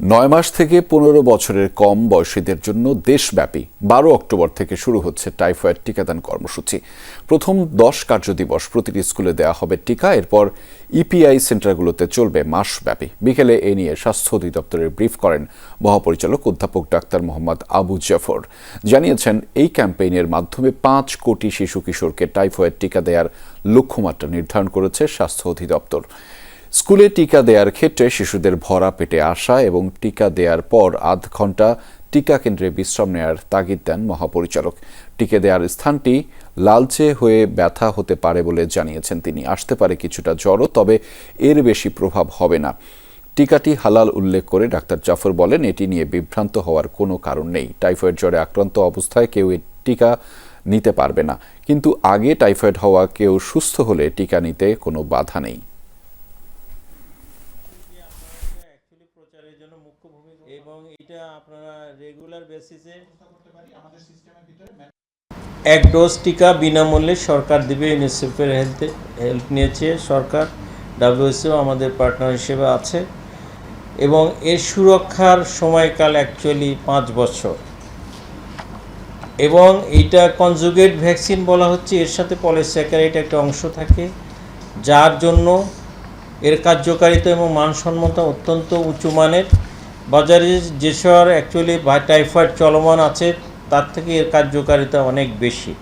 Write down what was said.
নয় মাস থেকে পনেরো বছরের কম বয়সীদের জন্য দেশব্যাপী বারো অক্টোবর থেকে শুরু হচ্ছে টাইফয়েড টিকাদান কর্মসূচি। প্রথম দশ কার্যদিবস প্রতিটি স্কুলে দেওয়া হবে টিকা, এরপর ইপিআই সেন্টারগুলোতে চলবে মাসব্যাপী। বিকেলে এ নিয়ে স্বাস্থ্য অধিদপ্তরের ব্রিফ করেন মহাপরিচালক অধ্যাপক ডাক্তার মোহাম্মদ আবু জাফর। জানিয়েছেন, এই ক্যাম্পেইনের মাধ্যমে পাঁচ কোটি শিশু কিশোরকে টাইফয়েড টিকা দেওয়ার লক্ষ্যমাত্রা নির্ধারণ করেছে স্বাস্থ্য অধিদপ্তর। স্কুলে টিকা দেওয়ার ক্ষেত্রে শিশুদের ভরা পেটে আসা এবং টিকা দেওয়ার পর আধ ঘণ্টা টিকা কেন্দ্রে বিশ্রাম নেওয়ার তাগিদ দেন মহাপরিচালক। টিকা দেওয়ার স্থানটি লালচে হয়ে ব্যথা হতে পারে বলে জানিয়েছেন তিনি। আসতে পারে কিছুটা জ্বরও, তবে এর বেশি প্রভাব হবে না। টিকাটি হালাল উল্লেখ করে ডাক্তার জাফর বলেন, এটি নিয়ে বিভ্রান্ত হওয়ার কোনো কারণ নেই। টাইফয়েড জ্বরে আক্রান্ত অবস্থায় কেউ এই টিকা নিতে পারবে না। কিন্তু আগে টাইফয়েড হওয়া কেউ সুস্থ হলে টিকা নিতে কোনো বাধা নেই। জন্য মুখ্য ভূমিকা এবং এটা আপনারা রেগুলার বেসিসে এক ডোজ টিকা বিনামূল্যে সরকার দিবে ইউনিসেফের হেলথে হেল্প নিয়েছে সরকার ডাব্লিউএসও আমাদের পার্টনার হিসেবে আছে এবং এর সুরক্ষার সময়কাল অ্যাকচুয়ালি পাঁচ বছর। এবং এটা কনজুগেট ভ্যাকসিন বলা হচ্ছে এর সাথে পলিস্যাকারাইড একটা অংশ থাকে যার জন্য এর কার্যকারিতা এবং মানসম্মত অত্যন্ত উঁচু মানের। বাজারে যেসব অ্যাকচুয়ালি টাইফয়েড চলমান আছে, তার থেকে এর কার্যকারিতা অনেক বেশি।